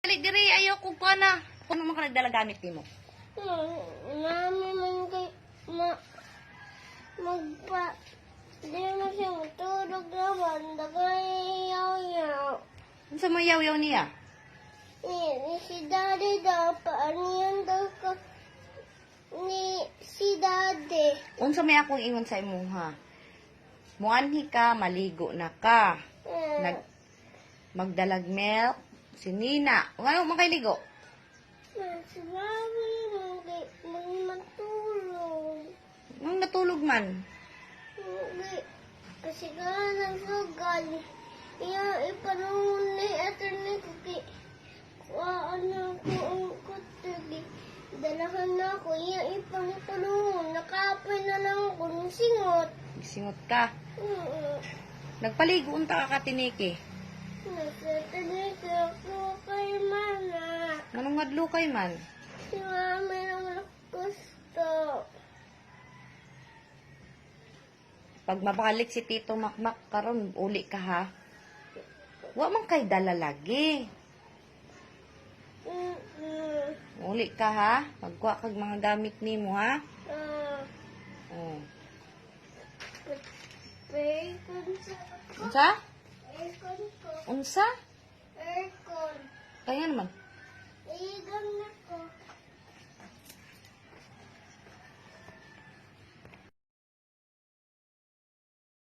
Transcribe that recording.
Dali, diri, ayaw ko pa na. Kung naman ka nagdala gamit ni mo. Mami man kay ma magpa di mo siya matulog naman dagay yaw yaw Ano sa mga yaw-yaw niya? ni, ni si daddy daw paaniyan daw ka ni si daddy Unsa may akong ingon sa imo ha? Muanhi ka, maligo na ka. eh, Nag magdalag milk. Si Nina. Ano man kay ligo? si mami man matulog Nang natulog man. Hindi. Kasi ka nagsugal. Iya ipanungon ni attorney ko kay kuhaan na ko ang kutigi. Dalahan na ako. Iya ipangtulungon. Nakapay na lang ako ng singot. Singot ka. Mm-mm. Nagpaligo unta ka katiniki. Nagtatanig ako kay. Anong man? Si mami naman gusto. Pag mabalik si Tito Makmak karon uli ka ha. Wa man kay dala lagi. Mm-mm. Uli ka ha. Magkuha kag mga gamit nimo ha. Ah, Oh. Bacon sa Unsa? Aircon ko. Unsa? Aircon. Kaya naman. Igang na ko.